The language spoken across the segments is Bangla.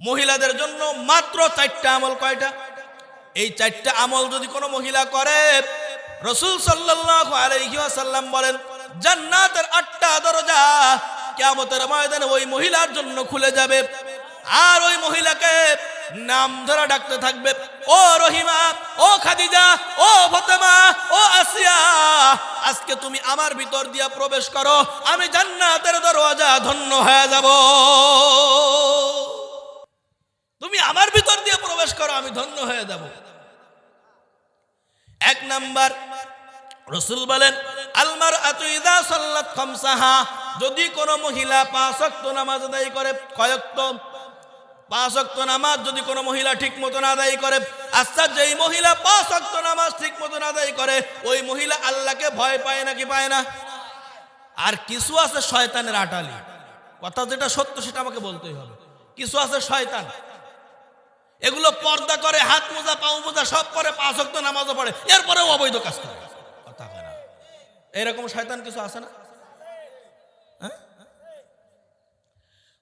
মহিলাদের জন্য মাত্র চারটা আমল কয়টা? এই চারটা আমল যদি কোনো মহিলা করে, রসুল ওয়াসাল্লাম বলেন, জান্নাতের আটটা দরজা কিয়ামতের ময়দানে ওই মহিলার জন্য খুলে যাবে। আর ওই মহিলাকে নাম ধরা ডাকতে থাকবে, ও রহিমা, ও খাদিজা, ও ফতেমা, ও আসিয়া, আজকে তুমি আমার ভিতর দিয়া প্রবেশ করো, আমি জান্নাতের দরওয়াজা ধন্য হয়ে যাব। তুমি আমার ভিতর দিয়ে প্রবেশ করো, আমি ধন্য হয়ে যাব। এক নাম্বার, রসুল বলেন আলমার আতুইদা সাল্লাত যদি কোনো মহিলা পাঁচ নামাজ আদায় করে কয়েকত পাঁচ নামাজ যদি কোনো মহিলা ঠিক মতন আদায় করে আচ্ছা যেই মহিলা পাঁচ নামাজ ঠিক মতন আদায় করে, ওই মহিলা আল্লাহকে ভয় পায় নাকি পায় না? আর কিছু আছে শয়তানের আটালি। কথা যেটা সত্য, সেটা আমাকে বলতেই হবে। কিছু আছে শয়তান। এগুলো পর্দা করে, হাত মোজা পাও মোজা, সব করে পাঁচ অক্ত নামাজও পড়ে। এরপরেও অবৈধ কাজ করে। কথা কয় না। এরকম শয়তান কিছু আছে না? হ্যাঁ?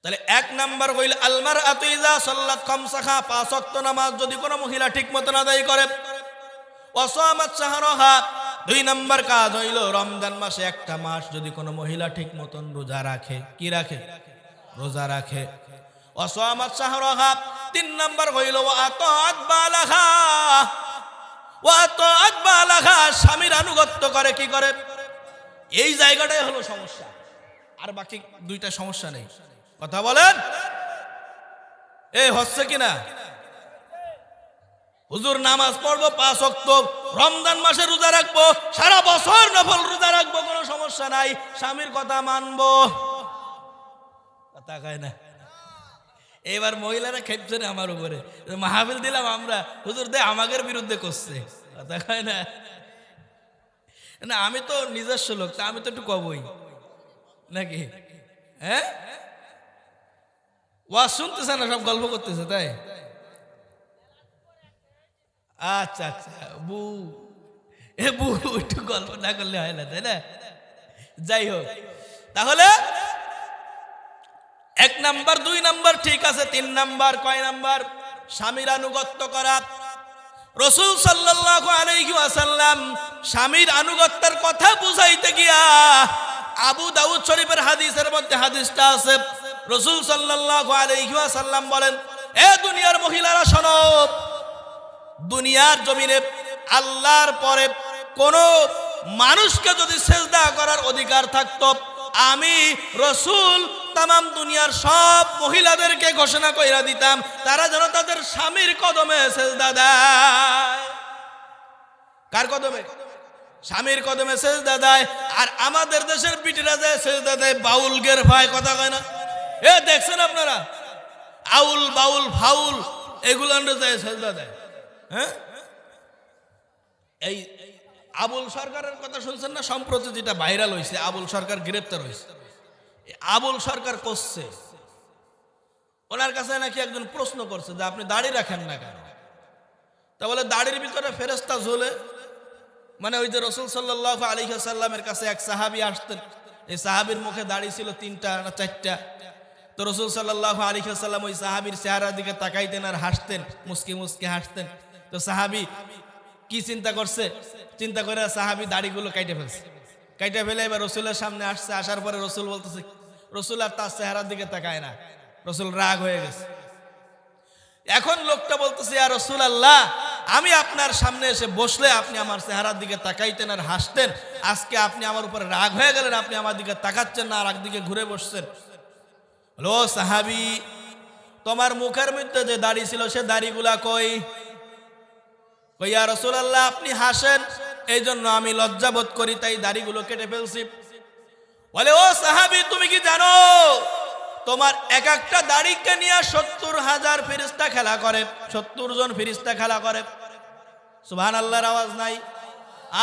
তাহলে এক নাম্বার হইল আলমার আতুইজা সাল্লাত খামসাখা পাঁচ অক্ত নামাজ যদি কোনো মহিলা ঠিক মতন আদায় করে। অসহমত সাহারহা দুই নাম্বার কাজ হইল, রমজান মাসে একটা মাস যদি কোনো মহিলা ঠিক মতন রোজা রাখে, কি রাখে? রোজা রাখে। অসামাত সাহারহা তিন নাম্বার হইল স্বামীর আনুগত্য করে, কি করে? এই জায়গাটাই হলো সমস্যা। আর বাকি দুইটা সমস্যা নেই। কথা বলেন? এই হচ্ছে কিনা? হুজুর, নামাজ পড়ব পাঁচ অক্ত রমজান মাসে রোজা রাখব, সারা বছর নফল রোজা রাখব, কোনো সমস্যা নাই। স্বামীর কথা মানবো। কথা কয় না? এবার মহিলারা খেপছে না আমার উপরে। মাহাবিল দিলাম আমরা। হুজুর, দে আমাদের বিরুদ্ধে করছে। না? না, আমি তো নিজস্ব লোক, তা আমি তো একটু কবই। নাকি? হ্যাঁ? ওয়া শুনতেছে না, সব গল্প করতেছে, তাই? আচ্ছা আচ্ছা বু। এ বু, একটু গল্প না করলে হয় না, তাই না? যাই হোক। তাহলে এক নাম্বার, দুই নাম্বার ঠিক আছে, তিন নাম্বার, কয় নাম্বার? স্বামীর আনুগত্য করা। রসুল সাল্লাল্লাহু আলাইহি ওয়াসাল্লাম স্বামীর আনুগত্যের কথা বুঝাইতে গিয়া আবু দাউদ শরীফের হাদিসের মধ্যে হাদিসটা আছে। রসুল সাল্লাল্লাহু আলাইহি ওয়াসাল্লাম বলেন, এ দুনিয়ার মহিলারা শোনো, দুনিয়ার জমিনে আল্লাহর পরে কোন মানুষকে যদি সেজদা করার অধিকার থাকতো, আমি রসুল তামাম দুনিয়ার সব মহিলাদেরকে ঘোষণা কইরা দিতাম, তারা যেন তাদের স্বামীর কদমে সেজদা দেয়। কার কদমে? স্বামীর কদমে সেজদা দেয়। আর আমাদের দেশের পিটিরা যায় সেজদা দেয়, বাউল গের ভাই, কথা কয় না? এ, দেখছেন আপনারা? আউল, বাউল, ফাউল, এগুলো যায় সেজদা দেয়। হ্যাঁ? এই আবুল সরকারের কথা শুনছেন না? সম্প্রতি যেটা ভাইরাল হয়েছে আবুল সরকার গ্রেপ্তার হয়েছে আবুল সরকার করছে। ওনার কাছে নাকি একজন প্রশ্ন করছে যে, আপনি দাড়ি রাখেন না কেন? তা বলে, দাড়ির ভিতরে ফেরেস্তা ঝোলে। মানে ওই যে রসুল সাল্লাহ আলী সাল্লামের কাছে এক সাহাবি আসতেন। এই সাহাবির মুখে দাড়ি ছিল তিনটা না চারটা। তো রসুল সাল্লাহ আলী সাল্লাম ওই সাহাবির চেহারার দিকে তাকাইতেন আর হাসতেন, মুসকি মুসকি হাসতেন। তো সাহাবি কি চিন্তা করছে? চিন্তা করে সাহাবি দাড়িগুলো কাইটে ফেলছে। কাইটে ফেলে এবার রসুলের সামনে আসছে, আসার পরে রসুল বলতেছে, রসুল আর তার চেহারার দিকে তাকায় না, রসুল রাগ হয়ে গেছে। এখন লোকটা বলতেছে আর রসুল আল্লাহ আমি আপনার সামনে এসে বসলে আপনি আমার চেহারার দিকে তাকাইতেন আর হাসতেন। আজকে আপনি আমার উপরে রাগ হয়ে গেলেন, আপনি আমার দিকে তাকাচ্ছেন না আর একদিকে ঘুরে বসছেন। হলো সাহাবি, তোমার মুখের মধ্যে যে দাড়ি ছিল, সে দাড়িগুলা কই? কইয়া রসুল আল্লাহ আপনি হাসেন এই জন্য আমি লজ্জাবোধ করি, তাই দাড়িগুলো কেটে ফেলছি। বলে, ও সাহাবি, তুমি কি জানো? তোমার এক একটা দাড়িকে নিয়ে সত্তর হাজার ফিরিস্তা খেলা করে, সত্তর জন ফিরিস্তা খেলা করে। সুবহান আল্লাহর আওয়াজ নাই।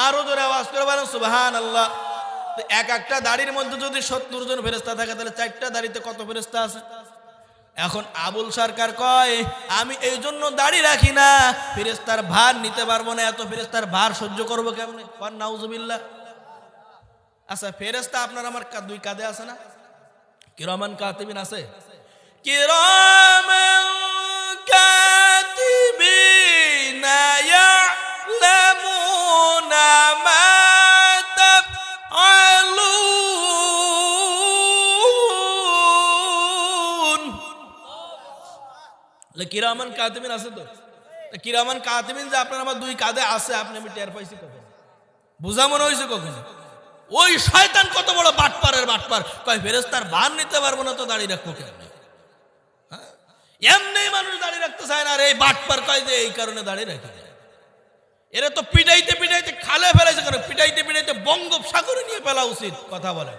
আরও জোরে আওয়াজ করে বলেন সুবহান আল্লাহ এক একটা দাড়ির মধ্যে যদি সত্তর জন ফেরিস্তা থাকে, তাহলে চারটা দাড়িতে কত ফেরিস্তা আছে? এখন আবুল সরকার কয়, আমি এই জন্য দাড়ি রাখি না ফিরেস্তার ভার নিতে পারব না, এত ফিরেস্তার ভার সহ্য করব কেমনে? কর নাউজুবিল্লা আচ্ছা ফেরেস্তা আপনার আমার দুই কাঁধে আছে না? কিরমান কাতিবিন আছে? কিরমান কাতিবিন কিরামান কাতিমিন আছে তো? কিরামান কাতিমিন যে আপনার আমার দুই কাঁধে আছে, আপনি আমি টের পাইছি কখন? বুঝা মনে হয়েছে কখন? ওই শয়তান কত বড় বাটপারের বাটপার। কয় ফেরেস্তার ভার নিতে পারব না তো দাঁড়িয়ে রাখব কেমনি? হ্যাঁ? এমনি মানুষ দাঁড়িয়ে রাখতে চায় না, আর এই বাটপার কয় যে এই কারণে দাঁড়িয়ে রাখে। এরা তো পিটাইতে পিটাইতে খালে ফেলাইছে কেন? পিটাইতে পিটাইতে বঙ্গোপসাগরে নিয়ে ফেলা উচিত, কথা বলে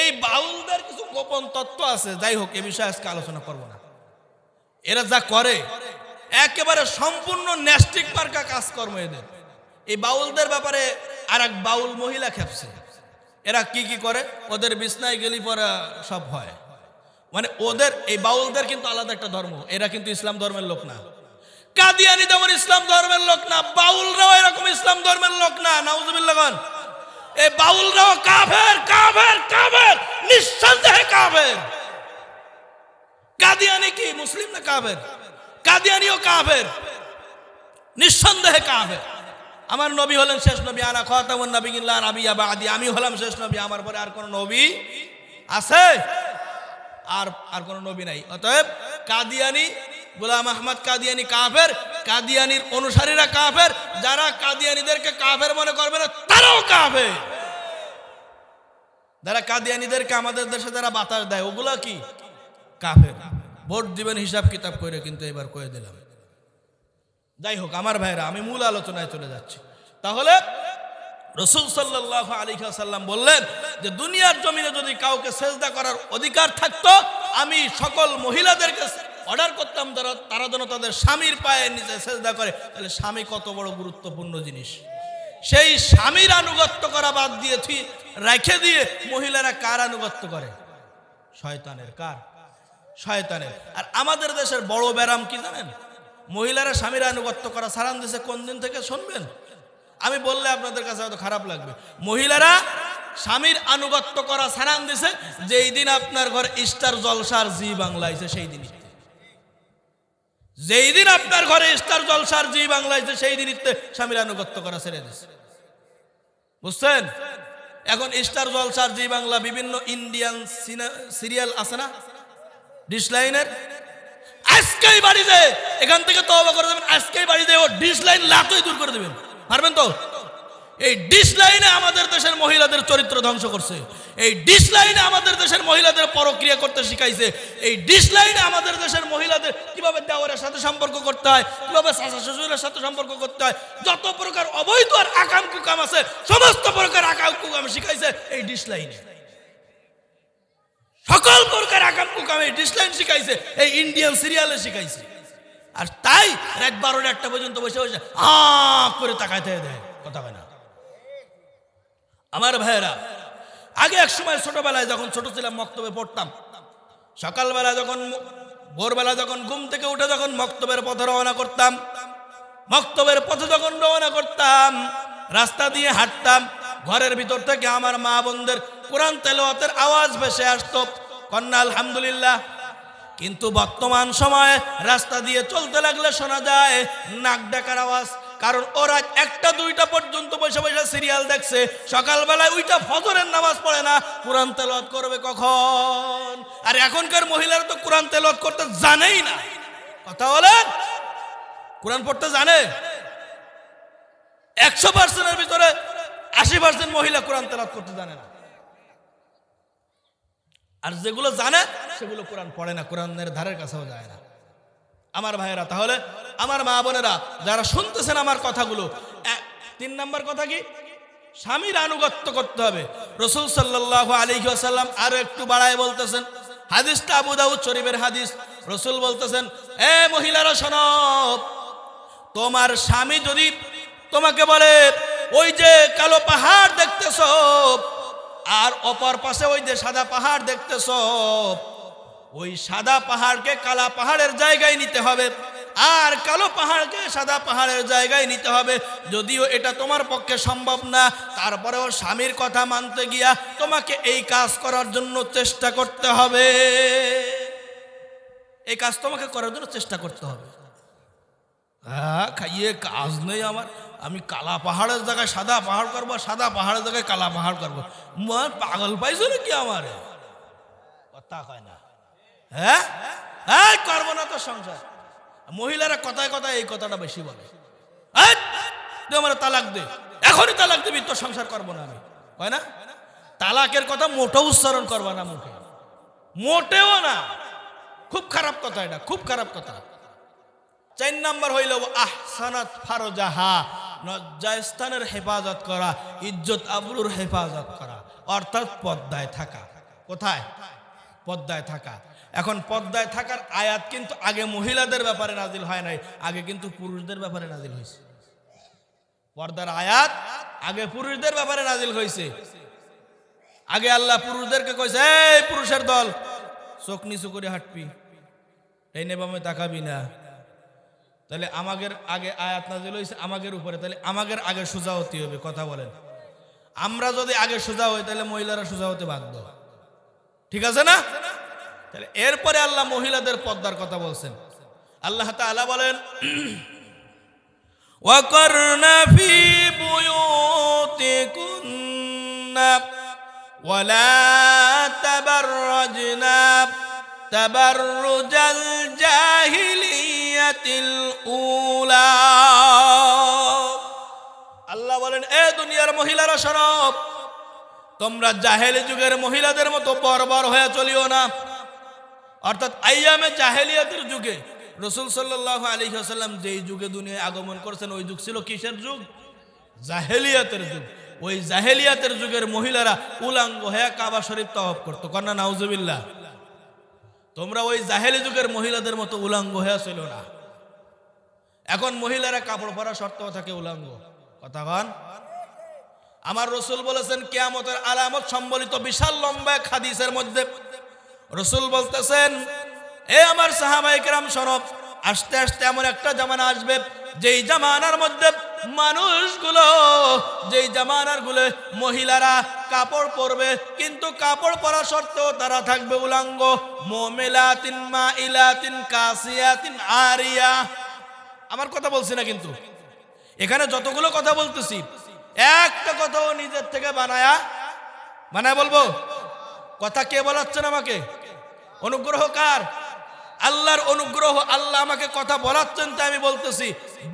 এই বাউলদের কিছু গোপন তত্ত্ব আছে, যাই হোক, এ বিষয়ে আজকে আলোচনা করব না। এরা যা করে, একেবারে সম্পূর্ণ ন্যাস্টিক মার্কা কাজকর্ম এদের। এই বাউলদের ব্যাপারে আর এক বাউল মহিলা খেপছে। এরা কি কি করে? ওদের বিছনায় গেলি পরে সব হয়। মানে ওদের, এই বাউলদের কিন্তু আলাদা একটা ধর্ম। এরা কিন্তু ইসলাম ধর্মের লোক না। কাদিয়ানি যেমন ইসলাম ধর্মের লোক না। বাউলরাও এরকম ইসলাম ধর্মের লোক না। নাউজুবিল্লাহ এই বাউলরাও কাফের কাফের কাফের, নিঃসন্দেহে কাফের। কাদিয়ানি কি, মুসলিম না কাফের? কাদিয়ানিও কাফের, নিঃসন্দেহে কাফের। আমার নবী হলেন শেষ নবী, আনা নবী ইল্লা নবী আদি আমি হলাম শেষ নবী, আমার পরে আর কোন নবী আছে? আর আর কোন নবী নাই। অতএব কাদিয়ানি, গোলাম আহমদ কাদিয়ানি কাফের কাদিয়ানির অনুসারীরা কাফের, যারা কাদিয়ানিদেরকে কাফের মনে করবে না, তারাও কাফের। যারা কাদিয়ানিদেরকে আমাদের দেশে যারা বাতাস দেয়, ওগুলা কি? কাফের। ভোট দিবেন, হিসাব কিতাব করে কিন্তু এবার করে দিলাম। যাই হোক, আমার ভাইরা, আমি মূল আলোচনায় চলে যাচ্ছি। তাহলে রসুল সাল্লাহ আলী সাল্লাম বললেন যে, দুনিয়ার জমিনে যদি কাউকে সেজদা করার অধিকার থাকতো, আমি সকল মহিলাদেরকে অর্ডার করতাম, তারা তারা যেন তাদের স্বামীর পায়ে নিচে সেজদা করে। তাহলে স্বামী কত বড় গুরুত্বপূর্ণ জিনিস। সেই স্বামীর আনুগত্য করা বাদ দিয়ে থুই রেখে দিয়ে মহিলারা কার আনুগত্য করে? শয়তানের কার? শয়তানের। আর আমাদের দেশের বড় ব্যারাম কি জানেন? মহিলারা স্বামীর আনুগত্য করা সারান দেশে কোন দিন থেকে শুনবেন? আমি বললে আপনাদের কাছে হয়তো খারাপ লাগবে। মহিলারা স্বামীর আনুগত্য করা সারান দিছে, যেই দিন আপনার ঘর স্টার জলসার জি বাংলাইছে সেই দিনই। যেই দিন আপনার ঘরে ইস্তার জলসার জি বাংলায় সেই দিন স্বামীর আনুগত্য করা ছেড়ে দিছে বুঝছেন? এখন স্টার জলসার জি বাংলা বিভিন্ন ইন্ডিয়ান সিরিয়াল আছে না? ডিশ লাইনের? আজকেই যায় এখান থেকে তবা করে দেবেন, আজকেই বাড়ি যায় ও ডিশ লাইন লাতই দূর করে দেবেন। পারবেন তো? এই ডিশ লাইনে আমাদের দেশের মহিলাদের চরিত্র ধ্বংস করছে। এই ডিশ লাইনে আমাদের দেশের মহিলাদের পরক্রিয়া করতে শিখাইছে। এই ডিশ লাইনে আমাদের দেশের মহিলাদের কীভাবে দেওয়ারের সাথে সম্পর্ক করতে হয়, কীভাবে শাশা শ্বশুরের সাথে সম্পর্ক করতে হয়, যত প্রকার অবৈধ আর আকাম কুকাম আছে, সমস্ত প্রকার আকাম কুকাম শিখাইছে এই ডিশ লাইনে সকল প্রকার আকাম কুকাম এই ডিশ লাইন শিখাইছে, এই ইন্ডিয়ান সিরিয়ালে শিখাইছে। আর তাই রাত বারোটা একটা পর্যন্ত বসে বসে আ করে তাকাইতে দেয়, কথা হয় না। আমার ভাইয়েরা, আগে এক সময় ছোটবেলায় যখন ছোট ছিলাম, মক্তবে পড়তাম। সকালবেলা যখন ভোরবেলা যখন ঘুম থেকে উঠে যখন মক্তবের পথে রওনা করতাম, মক্তবের পথে যখন রওনা করতাম, রাস্তা দিয়ে হাঁটতাম, ঘরের ভিতর থেকে আমার মা বোনদের কোরআন তেলাওয়াতের আওয়াজ ভেসে আসতো, কন্যা আলহামদুলিল্লাহ। কিন্তু বর্তমান সময়ে রাস্তা দিয়ে চলতে লাগলে শোনা যায়, নাক ডাকার আওয়াজ কারণ ওরা একটা, দুইটা পর্যন্ত বসে বসে সিরিয়াল দেখছে। সকালবেলায় ওইটা ফজরের নামাজ পড়ে না, কোরআন তেলাওয়াত করবে কখন? আর এখনকার মহিলারা তো কোরআন তেলাওয়াত করতে জানেই না। কথা বলেন? কোরআন পড়তে জানে? একশো পার্সেন্টের ভিতরে আশি পার্সেন্ট মহিলা কোরআন তেলাওয়াত করতে জানে না। আর যেগুলো জানে, সেগুলো কোরআন পড়ে না, কোরআনের ধারের কাছেও যায় না। আমার ভাইয়েরা, তাহলে আমার মা বোনেরা, যারা শুনতেছেন আমার কথাগুলো তিন নম্বর কথা কি? স্বামীর আনুগত্য করতে হবে। রসুল সাল্লাহ আলী আসাল্লাম আরও একটু বাড়ায় বলতেছেন, হাদিসটা আবু দাউদ শরীফের হাদিস। রসুল বলতেছেন, এ মহিলারা শোনো, তোমার স্বামী যদি তোমাকে বলে, ওই যে কালো পাহাড় দেখতেছ, আর অপর পাশে ওই যে সাদা পাহাড় দেখতেছ ওই সাদা পাহাড়কে কালা পাহাড়ের জায়গায় নিতে হবে। আর কালো পাহাড়কে সাদা পাহাড়ের জায়গায় নিতে হবে। যদিও এটা তোমার পক্ষে সম্ভব না, তারপরেও স্বামীর কথা মানতে গিয়া তোমাকে এই কাজ করার জন্য চেষ্টা করতে হবে। এই কাজ তোমাকে করার জন্য চেষ্টা করতে হবে। হ্যাঁ খাইয়ে কাজ নেই আমার। আমি কালা পাহাড়ের জায়গায় সাদা পাহাড় করব, সাদা পাহাড়ের জায়গায় কালা পাহাড় করব। পাগল পাইছো নাকি আমার? কথা কয় না। হ্যাঁ? এই করব না তো সংসার। মহিলারা কথায় কথায় এই কথাটা বেশি বলে। তুই আমার তালাক দে। এখনই তালাক দিবি তো সংসার করব না আমি। হয় না? তালাকের কথা মোটেও উচ্চারণ করবা না মুখে। মোটেও না। খুব খারাপ কথা এটা, খুব খারাপ কথা। চার নাম্বার হইল, আহসানাত ফারজাহা। লজ্জাস্থানের হেফাজত করা, ইজ্জত আবরুর হেফাজত করা। অর্থাৎ পদ্মায় থাকা। কোথায়? পদ্মায় থাকা। এখন পদ্মায় থাকার আয়াত কিন্তু আগে মহিলাদের ব্যাপারে নাজিল হয় নাই, আগে কিন্তু পুরুষদের ব্যাপারে নাজিল হয়েছে। পর্দার আয়াত আগে পুরুষদের ব্যাপারে নাজিল হয়েছে। আগে আল্লাহ পুরুষদেরকে কইছে, এই পুরুষের দল, চোখ নিচু করে হাঁটবি, এই নেবামে তাকাবি না। তাহলে আমাদের আগে আয়াত নাজিল হয়েছে আমাদের উপরে, তাহলে আমাদের আগে সোজা হতে হবে, কথা বলেন। আমরা যদি আগে সোজা হই, তাহলে মহিলারা সোজা হতে বাধ্য। ঠিক আছে না? তাহলে এরপরে আল্লাহ মহিলাদের পর্দার কথা বলছেন আল্লাহ তাআলা বলেন وقرن في بيوتكن ولا تبرجن تبرج الجاهلية الأولى আল্লাহ বলেন এ দুনিয়ার মহিলারা সরব তোমরা জাহেলি যুগের মহিলাদের মতো বর্বর হয়ে চলিও না অর্থাৎ আইয়ামে জাহেলিয়াতের যুগে রসুল সাল্লাহ আলী আসাল্লাম যেই যুগে দুনিয়ায় আগমন করেছেন, ওই যুগ ছিল কিসের যুগ? জাহেলিয়াতের যুগ। ওই জাহেলিয়াতের যুগের মহিলারা উলাঙ্গ হয়ে কাবা শরীফ তওয়াফ করতো। কন্যা নাউজুবিল্লাহ। তোমরা ওই জাহেলি যুগের মহিলাদের মতো উলাঙ্গ হয়ে ছিল না। এখন মহিলারা কাপড় পরা শর্তেও থাকে উলাঙ্গ। কথা কন। আমার রসুল বলেছেন, কেয়ামতের আলামত সম্বলিত বিশাল লম্বা খাদিসের মধ্যে রসুল বলতেছেন, এ আমার সাহাবাইকেরাম সরব, আস্তে আস্তে এমন একটা জামানা আসবে, যেই জামানার মধ্যে মানুষগুলো, যেই জামানারগুলো মহিলারা কাপড় পরবে, কিন্তু কাপড় পরা সত্ত্বেও তারা থাকবে উলাঙ্গ, মোমেলাতিন মা ইলাতিন কাসিয়াতিন আরিয়া। আমার কথা বলছি না কিন্তু। এখানে যতগুলো কথা বলতেছি, একটা কথাও নিজের থেকে বানায়া, বানায় বলব? কথা কে বলাচ্ছেন আমাকে? অনুগ্রহ কার আল্লাহর অনুগ্রহ, আল্লাহ আমাকে কথা বলাচ্ছেন তাই আমি বলতেছি,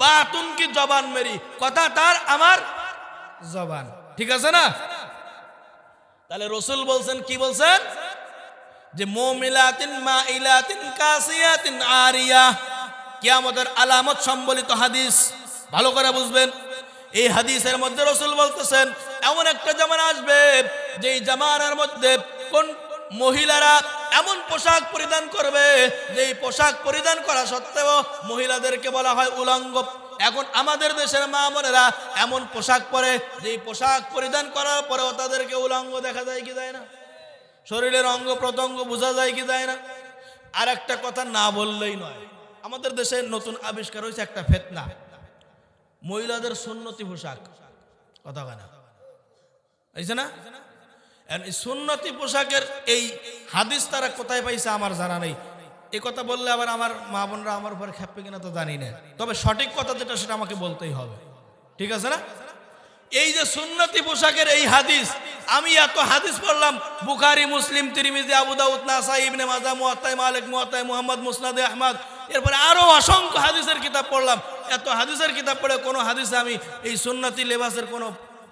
বাতুন কি জবান মেরি? কথা তার আমার জবান। ঠিক আছে না? তাহলে রসুল বলছেন, কি বলছেন? যে মোমিলাতিন মা ইলাতিন কাসিয়াতিন আরিয়া। কিয়ামতের আলামত সম্বলিত হাদিস। ভালো করে বুঝবেন। এই হাদিসের মধ্যে রসুল বলতেছেন, এমন একটা জামানা আসবে, যেই জামানার মধ্যে কোন মহিলারা এমন পোশাক পরিধান করবে, যেই পোশাক পরিধান করা সত্ত্বেও মহিলাদেরকে বলা হয় উলঙ্গ। এখন আমাদের দেশের মা বোনেরা এমন পোশাক পরে, যেই পোশাক পরিধান করার পরেও তাদেরকে উলঙ্গ দেখা যায় কি যায় না? শরীরের অঙ্গ প্রত্যঙ্গ বোঝা যায় কি যায় না? আর একটা কথা না বললেই নয়, আমাদের দেশের নতুন আবিষ্কার হয়েছে একটা ফেতনা। মহিলাদের সুন্নতি পোশাক। কথা কেনা না? সুন্নতি পোশাকের এই হাদিস তারা কোথায় পাইছে আমার জানা নেই। এই কথা বললে আবার আমার মা বোনরা আমার উপর খেপবে কিনা তো জানি না। তবে সঠিক কথা যেটা সেটা আমাকে বলতেই হবে। ঠিক আছে না? এই যে সুন্নতি পোশাকের এই হাদিস, আমি এত হাদিস পড়লাম, বুখারি, মুসলিম, তিরমিজি, আবু দাউদ, নাসাই, ইবনে মাজা মুয়াত্তাই মালিক মুয়াত্তাই মুহাম্মদ, মুসনাদে আহমদ, এরপরে আরও অসংখ্য হাদিসের কিতাব পড়লাম। এত হাদিসের কিতাব পড়ে কোনো হাদিসে আমি এই সুন্নতি লেবাসের কোনো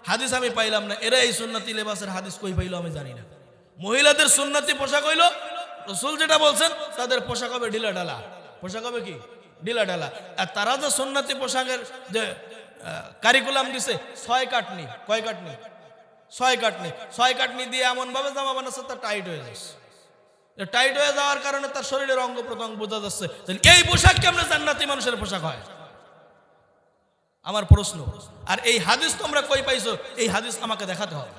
হাদিস আমি পাইলাম না। এরা এই সুন্নতি লেবাসের হাদিস কই পাইলো আমি জানি না। মহিলাদের সুন্নতি পোশাক হইল, রসুল যেটা বলছেন, তাদের পোশাক হবে ঢিলা ঢালা। পোশাক হবে কি? ঢিলা ঢালা। আর তারা যে সুন্নতি পোশাকের যে কারিকুলাম দিছে, ছয় কাটনি, কয় কাটনি? ছয় কাটনি। ছয় কাটনি দিয়ে এমন ভাবে জামা বানাচ্ছে, তার টাইট হয়ে যাচ্ছে। টাইট হয়ে যাওয়ার কারণে তার শরীরের অঙ্গ প্রত্যঙ্গ বোঝা যাচ্ছে। এই পোশাক কেমন জান্নাতি মানুষের পোশাক হয়? আমার প্রশ্ন, আর এই হাদিস তোমরা কই পাইছো? এই হাদিস আমাকে দেখাতে হবে।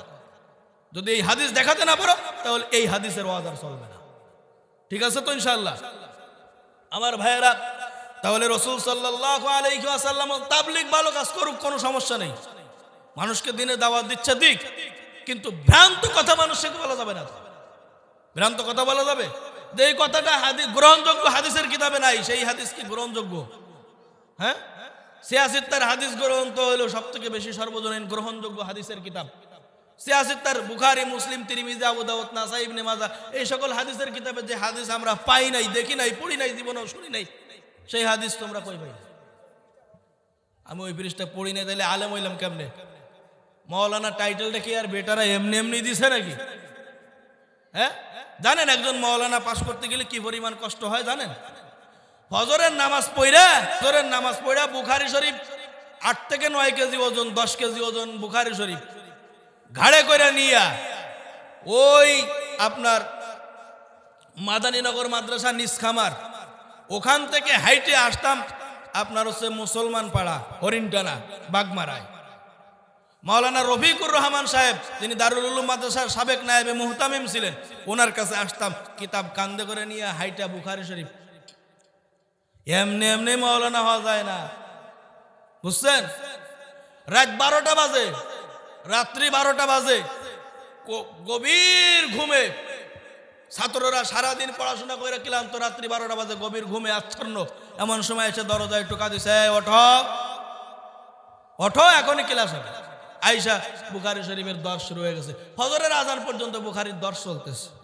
যদি এই হাদিস দেখাতে না পারো, তাহলে এই হাদিসের ওয়াদার চলবে না। ঠিক আছে তো ইনশাল্লাহ আমার ভাইয়েরা, তাহলে রসুল সাল্লাহ তাবলিক ভালো কাজ করুক, কোনো সমস্যা নেই। মানুষকে দিনে দাওয়াত দিচ্ছে দিক কিন্তু ভ্রান্ত কথা মানুষকে বলা যাবে না। ভ্রান্ত কথা বলা যাবে? যে এই কথাটা হাদিস গ্রহণযোগ্য হাদিসের কিতাবে নাই, সেই হাদিস কি গ্রহণযোগ্য? হ্যাঁ? সিয়াসিত্তার হাদিস গ্রন্থ হলো সব থেকে বেশি সর্বজনীন গ্রহণযোগ্য হাদিসের কিতাব। সিয়াসিত তার বুখারি, মুসলিম, তিরমিজি, আবু দাউদ, নাসাই ইবনে মাজা এই সকল হাদিসের কিতাবে যে হাদিস আমরা পাই নাই, দেখি নাই, পড়ি নাই, জীবনেও শুনি নাই, সেই হাদিস তোমরা কই পাই আমি ওই ব্রিজটা পড়ি নাই তাহলে আলেম হইলাম কেমনে? মৌলানা টাইটেলটা কি আর বেটারা, এমনি এমনি দিছে নাকি? হ্যাঁ? জানেন একজন মৌলানা পাশ করতে গেলে কি পরিমাণ কষ্ট হয় জানেন? ফজরের নামাজ পড়া ফজরের নামাজ পড়া বুখারি শরীফ আট থেকে নয় কেজি ওজন, দশ কেজি ওজন বুখারি শরীফ। ঘাড়ে করে নিয়া, ওই আপনার মাদানীনগর মাদ্রাসা নিসখামার, ওখান থেকে হাইটে আসতাম, আপনার হচ্ছে মুসলমান পাড়া, হরিণটানা, বাগমারায়। মাওলানা রফিকুর রহমান সাহেব যিনি দারুল উলুম মাদ্রাসার সাবেক নায়েবে মুহতামিম ছিলেন, ওনার কাছে আসতাম, কিতাব কান্দে করে নিয়ে হাইটা বুখারি শরীফ। এমনি এমনি মৌলানা হওয়া যায় না। বুঝছেন? রাত বারোটা বাজে, রাত্রি বারোটা বাজে। গভীর ঘুমে। ছাত্ররা সারাদিন পড়াশোনা করে ক্লান্ত, রাত্রি বারোটা বাজে, গভীর ঘুমে আচ্ছন্ন। এমন সময় এসে দরজায় টোকা দিছে "এই ওঠো। ওঠো, এখনই ক্লাস হবে। আইসা বুখারি শরীফের দর্শ শুরু হয়ে গেছে। ফজরের আজান পর্যন্ত বুখারির দর্শ চলতেছে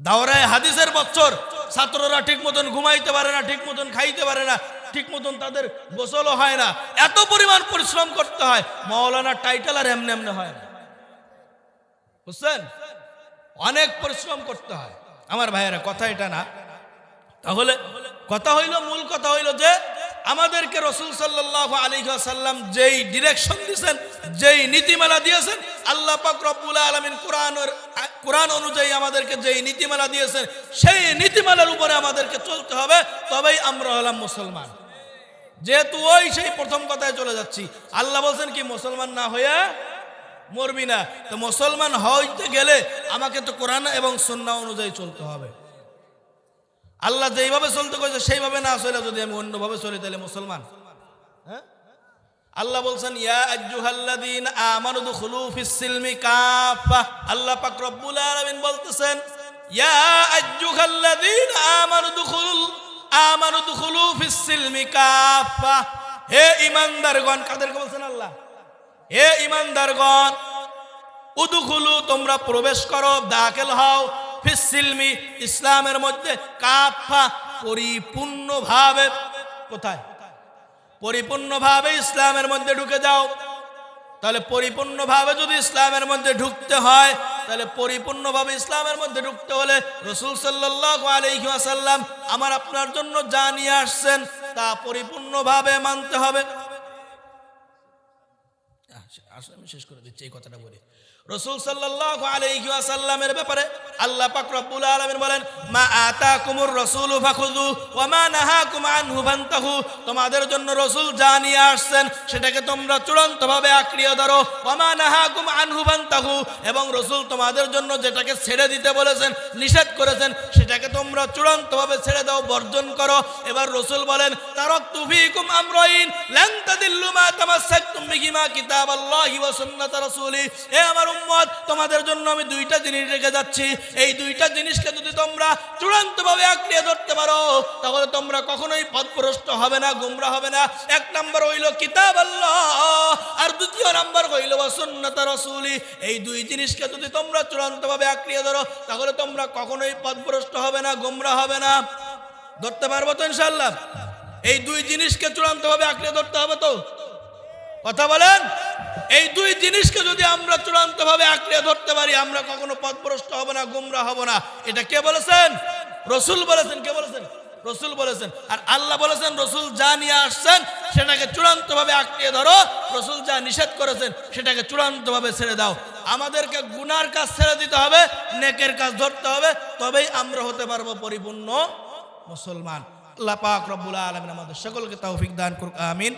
দাওরায় হাদিসের বছর। ছাত্ররা ঠিক মতন ঘুমাইতে পারে না, ঠিক মতন খাইতে পারে না, ঠিক মতন তাদের গোসলও হয় না। এত পরিমাণ পরিশ্রম করতে হয় মৌলানা টাইটেল আর এমনি এমনি হয় না। বুঝছেন? অনেক পরিশ্রম করতে হয়। আমার ভাইয়েরা, কথা এটা না। তাহলে কথা হইল, মূল কথা হইল যে আমাদেরকে রসুল সাল্লাহ আলী সাল্লাম যেই ডিরেকশন দিয়েছেন, যেই নীতিমালা দিয়েছেন, আল্লাহ পাক রব্বুল আলমিন কোরআনের, কোরআন অনুযায়ী আমাদেরকে যেই নীতিমালা দিয়েছেন, সেই নীতিমালার উপরে আমাদেরকে চলতে হবে, তবেই আমরা হলাম মুসলমান। যেহেতু ওই সেই প্রথম কথায় চলে যাচ্ছি, আল্লাহ বলছেন কি, মুসলমান না হইয়া মরবি না। তো মুসলমান হইতে গেলে আমাকে তো কোরআন এবং সন্না অনুযায়ী চলতে হবে। আল্লাহ যেইভাবে চলতে করেছে সেইভাবে না চলে যদি আমি অন্যভাবে চলি, তাহলে মুসলমান? হ্যাঁ? আল্লাহ বলছেন, ইয়া আজ্জুহাল্লাযীন আমানু দুখুলু ফিস সিলমি কাফা আল্লাহ পাক রব্বুল আলামিন বলতেছেন, ইয়া আজ্জুহাল্লাযীন আমানু দুখুল আমানু দুখুলু ফিস সিলমি কাফা হে ঈমানদারগণ, কাদেরকে বলছেন আল্লাহ? হে ঈমানদারগণ, উদুখুলু, তোমরা প্রবেশ করো, দাখিল হও। ফিসিলমি ইসলামের মধ্যে কাফা পরিপূর্ণভাবে কোথায়? পরিপূর্ণভাবে ইসলামের মধ্যে ঢুকে যাও। তাহলে পরিপূর্ণভাবে যদি ইসলামের মধ্যে ঢুকতে হয়, তাহলে পরিপূর্ণভাবে ইসলামের মধ্যে ঢুকতে হলে রসুল সাল্লাহ আলহিহাসাল্লাম আমার আপনার জন্য যা নিয়ে আসছেন, তা পরিপূর্ণভাবে মানতে হবে। আমি শেষ করে দিচ্ছি, এই কথাটা বলি। রসুল সাল্লাহ ব্যাপারে আল্লাহ পাক রব্বুল আলামিন বলেন, মা আতাকুমুর রাসূল ফাখুযু ওয়া মা নাহাকুম আনহু তোমাদের জন্য রসুল যা নিয়ে আসছেন, সেটাকে তোমরা চূড়ান্তভাবে আঁকড়িয়ে ধরো। ওয়া মা নাহাকুম আনহু এবং রসুল তোমাদের জন্য যেটাকে ছেড়ে দিতে বলেছেন, নিষেধ করেছেন, সেটাকে তোমরা চূড়ান্তভাবে ছেড়ে দাও, বর্জন করো। এবার রসুল বলেন, তারাকতু ফীকুম আমরাইন, লান তাদিল্লু মা তামাসসাকতুম বিহিমা কিতাবাল্লাহি ওয়া সুন্নাত রাসূলি। হে আমার উম্মত তোমাদের জন্য আমি দুইটা জিনিস রেখে যাচ্ছি। এই দুইটা জিনিসকে যদি তোমরা চূড়ান্তভাবে আঁকড়িয়ে ধরতে পারো, তাহলে তোমরা কখনোই পথভ্রষ্ট হবে না, গুমরা হবে না। এক নম্বর হইল কিতাব আর দ্বিতীয় নাম্বার হইল সুন্নাত রাসূলি। এই দুই জিনিসকে যদি তোমরা চূড়ান্তভাবে আঁকড়িয়ে ধরো, তাহলে তোমরা কখনোই পথভ্রষ্ট হবে না, গুমরা হবে না। ধরতে পারব তো ইনশাল্লাহ এই দুই জিনিসকে চূড়ান্তভাবে আঁকড়ে ধরতে হবে তো? কথা বলেন? এই দুই জিনিসকে যদি আমরা চূড়ান্তভাবে আঁকড়ে ধরতে পারি, আমরা কখনো পথভ্রষ্ট হব না, গুমরা হব না। এটা কে বলেছেন? রসুল বলেছেন, কে বলেছেন? রসুল বলেছেন। আর আল্লাহ বলেছেন, রসুল যা নিয়ে আসছেন, সেটাকে চূড়ান্তভাবে আঁকড়িয়ে ধরো। রসুল যা নিষেধ করেছেন, সেটাকে চূড়ান্তভাবে ছেড়ে দাও। আমাদেরকে গুনার কাজ ছেড়ে দিতে হবে, নেকের কাজ ধরতে হবে, তবেই আমরা হতে পারব পরিপূর্ণ মুসলমান। আল্লাহ পাক রব্বুল আলমিন আমাদের সকলকে তৌফিক দান করুক, আমিন।